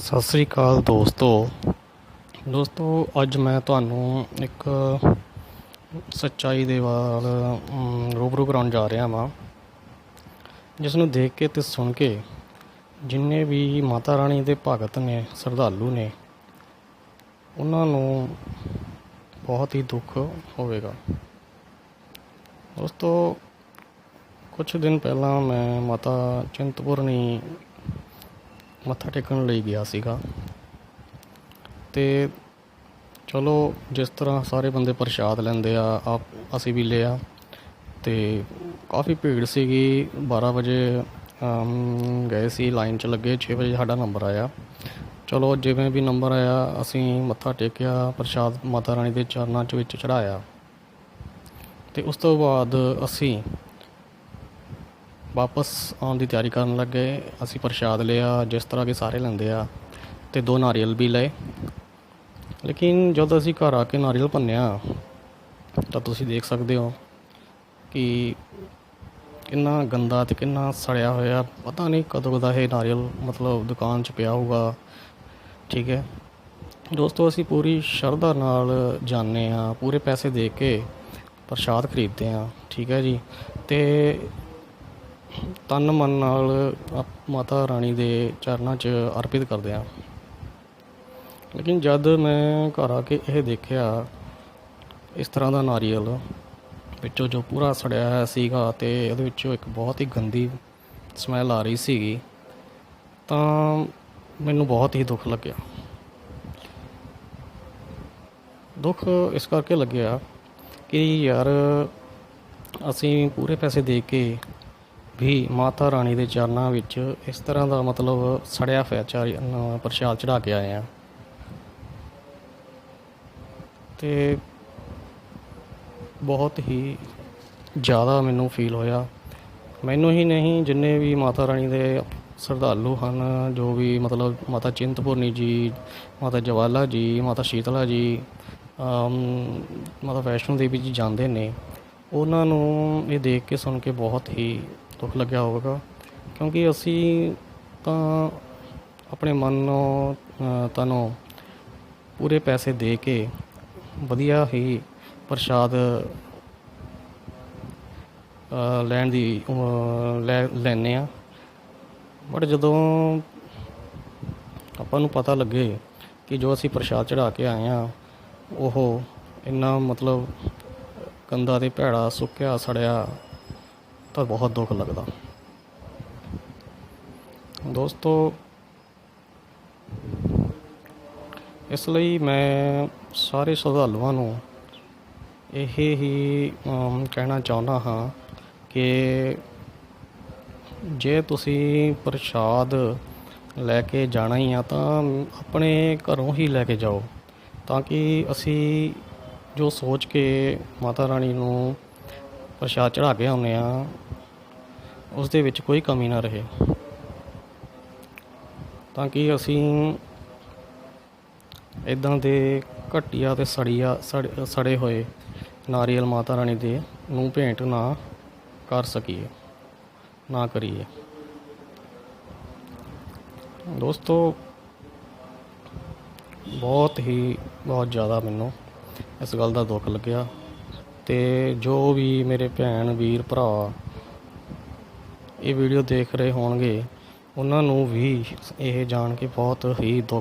ਸਤਿ ਸ੍ਰੀ ਅਕਾਲ ਦੋਸਤੋ। ਦੋਸਤੋ, ਅੱਜ ਮੈਂ ਤੁਹਾਨੂੰ ਇੱਕ ਸੱਚਾਈ ਦੇ ਵੱਲ ਰੂਬਰੂ ਕਰਾਉਣ ਜਾ ਰਿਹਾ ਹਾਂ ਜਿਸ ਨੂੰ ਦੇਖ ਕੇ ਤੇ ਸੁਣ ਕੇ ਜਿੰਨੇ ਵੀ ਮਾਤਾ ਰਾਣੀ ਦੇ ਭਗਤ ਨੇ, ਸ਼ਰਧਾਲੂ ਨੇ, ਉਹਨਾਂ ਨੂੰ ਬਹੁਤ ਹੀ ਦੁੱਖ ਹੋਵੇਗਾ। ਦੋਸਤੋ ਕੁਝ ਦਿਨ ਪਹਿਲਾਂ ਮੈਂ ਮਾਤਾ ਚਿੰਤਪੁਰਨੀ ਮੱਥਾ ਟੇਕਣ ਲਈ ਗਿਆ ਸੀਗਾ। ਤੇ ਚਲੋ, ਜਿਸ ਤਰ੍ਹਾਂ ਸਾਰੇ ਬੰਦੇ ਪ੍ਰਸ਼ਾਦ ਲੈਂਦੇ ਆ, ਆਪ ਅਸੀਂ ਵੀ ਲਿਆ। ਤੇ ਕਾਫੀ ਭੀੜ ਸੀਗੀ। 12 ਵਜੇ ਗਏ ਸੀ, ਲਾਈਨ 'ਚ ਲੱਗੇ 6 ਵਜੇ ਸਾਡਾ ਨੰਬਰ ਆਇਆ। ਚਲੋ, ਜਿਵੇਂ ਵੀ ਨੰਬਰ ਆਇਆ, ਅਸੀਂ ਮੱਥਾ ਟੇਕਿਆ, ਪ੍ਰਸ਼ਾਦ ਮਾਤਾ ਰਾਣੀ ਦੇ ਚਰਨਾਂ 'ਚ ਵਿੱਚ ਚੜਾਇਆ ਤੇ ਉਸ ਤੋਂ ਬਾਅਦ ਅਸੀਂ ਵਾਪਸ ਆਉਣ ਦੀ ਤਿਆਰੀ ਕਰਨ ਲੱਗੇ। ਅਸੀਂ ਪ੍ਰਸ਼ਾਦ ਲਿਆ, ਜਿਸ ਤਰ੍ਹਾਂ ਕਿ ਸਾਰੇ ਲੈਂਦੇ ਆ, ਤੇ ਦੋ ਨਾਰੀਅਲ ਵੀ ਲਏ। ਲੇਕਿਨ ਜਦੋਂ ਅਸੀਂ ਘਰ ਆ ਕੇ ਨਾਰੀਅਲ ਭੰਨਿਆ, ਤਾਂ ਤੁਸੀਂ ਦੇਖ ਸਕਦੇ ਹੋ ਕਿ ਕਿੰਨਾ ਗੰਦਾ ਤੇ ਕਿੰਨਾ ਸੜਿਆ ਹੋਇਆ। ਪਤਾ ਨਹੀਂ ਕਦੋਂ ਦਾ ਇਹ ਨਾਰੀਅਲ, ਮਤਲਬ ਦੁਕਾਨ 'ਚ ਪਿਆ ਹੋਊਗਾ। ਠੀਕ ਹੈ। ਦੋਸਤੋ, ਅਸੀਂ ਪੂਰੀ ਸ਼ਰਧਾ ਨਾਲ ਜਾਂਦੇ ਆ ਪੂਰੇ ਪੈਸੇ ਦੇ ਕੇ ਪ੍ਰਸ਼ਾਦ ਖਰੀਦਦੇ ਆ ਠੀਕ ਹੈ ਜੀ। ਤੇ ਤਨ ਮਨ ਨਾਲ ਮਾਤਾ ਰਾਣੀ ਦੇ ਚਰਨਾਂ 'ਚ ਅਰਪਿਤ ਕਰਦੇ ਹਾਂ। ਲੇਕਿਨ ਜਦ ਮੈਂ ਘਰ ਆ ਕੇ ਇਹ ਦੇਖਿਆ, ਇਸ ਤਰ੍ਹਾਂ ਦਾ ਨਾਰੀਅਲ ਵਿੱਚੋਂ ਜੋ ਪੂਰਾ ਸੜਿਆ ਹੋਇਆ ਸੀਗਾ ਤੇ ਉਹਦੇ ਵਿੱਚੋਂ ਇੱਕ ਬਹੁਤ ਹੀ ਗੰਦੀ ਸਮੈਲ ਆ ਰਹੀ ਸੀਗੀ, ਤਾਂ ਮੈਨੂੰ ਬਹੁਤ ਹੀ ਦੁੱਖ ਲੱਗਿਆ। ਦੁੱਖ ਇਸ ਕਰਕੇ ਲੱਗਿਆ ਕਿ ਯਾਰ, ਅਸੀਂ ਪੂਰੇ ਪੈਸੇ ਦੇ ਕੇ ਵੀ ਮਾਤਾ ਰਾਣੀ ਦੇ ਚਰਨਾਂ ਵਿੱਚ ਇਸ ਤਰ੍ਹਾਂ ਦਾ ਮਤਲਬ ਸੜਿਆ ਹੋਇਆ ਚਾਰੀ ਪ੍ਰਸ਼ਾਦ ਚੜਾ ਕੇ ਆਏ ਆ। ਤੇ ਬਹੁਤ ਹੀ ਜ਼ਿਆਦਾ ਮੈਨੂੰ ਫੀਲ ਹੋਇਆ। ਮੈਨੂੰ ਹੀ ਨਹੀਂ, ਜਿੰਨੇ ਵੀ ਮਾਤਾ ਰਾਣੀ ਦੇ ਸ਼ਰਧਾਲੂ ਹਨ, ਜੋ ਵੀ ਮਤਲਬ ਮਾਤਾ ਚਿੰਤਪੁਰਨੀ ਜੀ, ਮਾਤਾ ਜਵਾਲਾ ਜੀ, ਮਾਤਾ ਸ਼ੀਤਲਾ ਜੀ ਮਾਤਾ ਵੈਸ਼ਨੋ ਦੇਵੀ ਜੀ ਜਾਂਦੇ ਨੇ। ਉਹਨਾਂ ਨੂੰ ਇਹ ਦੇਖ ਕੇ ਸੁਣ ਕੇ ਬਹੁਤ ਹੀ ਦੁੱਖ ਲੱਗਿਆ ਹੋਵੇਗਾ। ਕਿਉਂਕਿ ਅਸੀਂ ਤਾਂ ਆਪਣੇ ਮਨ ਨੂੰ ਅ, ਪੂਰੇ ਪੈਸੇ ਦੇ ਕੇ ਵਧੀਆ ਹੀ ਪ੍ਰਸ਼ਾਦ ਲੈਣ ਦੀ ਅ, ਲੈ ਲੈਨੇ ਆ ਬਟ ਜਦੋਂ ਆਪਾਂ ਨੂੰ ਪਤਾ ਲੱਗੇ ਕਿ ਜੋ ਅਸੀਂ ਪ੍ਰਸ਼ਾਦ ਚੜਾ ਕੇ ਆਏ ਆ ਉਹ ਇੰਨਾ ਮਤਲਬ ਗੰਦਾ ਤੇ ਭੈੜਾ ਸੁੱਕਿਆ ਸੜਿਆ ਤਾਂ ਬਹੁਤ ਦੁੱਖ ਲੱਗਦਾ। ਦੋਸਤੋ, ਇਸ ਲਈ ਮੈਂ ਸਾਰੇ ਸ਼ਰਧਾਲੂਆਂ ਨੂੰ ਇਹ ਹੀ ਕਹਿਣਾ ਚਾਹੁੰਦਾ ਹਾਂ ਕਿ ਜੇ ਤੁਸੀਂ ਪ੍ਰਸ਼ਾਦ ਲੈ ਕੇ ਜਾਣਾ ਹੀ ਆ ਤਾਂ ਆਪਣੇ ਘਰੋਂ ਹੀ ਲੈ ਕੇ ਜਾਓ ਤਾਂ ਕਿ ਅਸੀਂ ਜੋ ਸੋਚ ਕੇ ਮਾਤਾ ਰਾਣੀ ਨੂੰ ਪ੍ਰਸ਼ਾਦ ਚੜਾ ਕੇ ਆਉਂਦੇ ਆ ਉਸ ਦੇ ਵਿੱਚ ਕੋਈ ਕਮੀ ਨਾ ਰਹੇ। ਤਾਂ ਕਿ ਅਸੀਂ ਇਦਾਂ ਦੇ ਘਟੀਆ ਤੇ ਸੜੀਆ ਸੜ- ਸੜੇ ਹੋਏ ਨਾਰੀਅਲ ਮਾਤਾ ਰਾਣੀ ਦੇ ਨੂੰ ਭੇਂਟ ਨਾ ਕਰ ਸਕੀਏ, ਨਾ ਕਰੀਏ। ਦੋਸਤੋ, ਬਹੁਤ ਹੀ, ਬਹੁਤ ਜ਼ਿਆਦਾ ਮੈਨੂੰ ਇਸ ਗੱਲ ਦਾ ਦੁੱਖ ਲੱਗਿਆ। ਤੇ ਜੋ ਵੀ ਮੇਰੇ ਭੈਣ, ਵੀਰ, ਭਰਾ ਇਹ ਵੀਡੀਓ ਦੇਖ ਰਹੇ ਹੋਣਗੇ, ਉਹਨਾਂ ਨੂੰ ਵੀ ਇਹ ਜਾਣ ਕੇ ਬਹੁਤ ਹੀ ਦੁੱਖ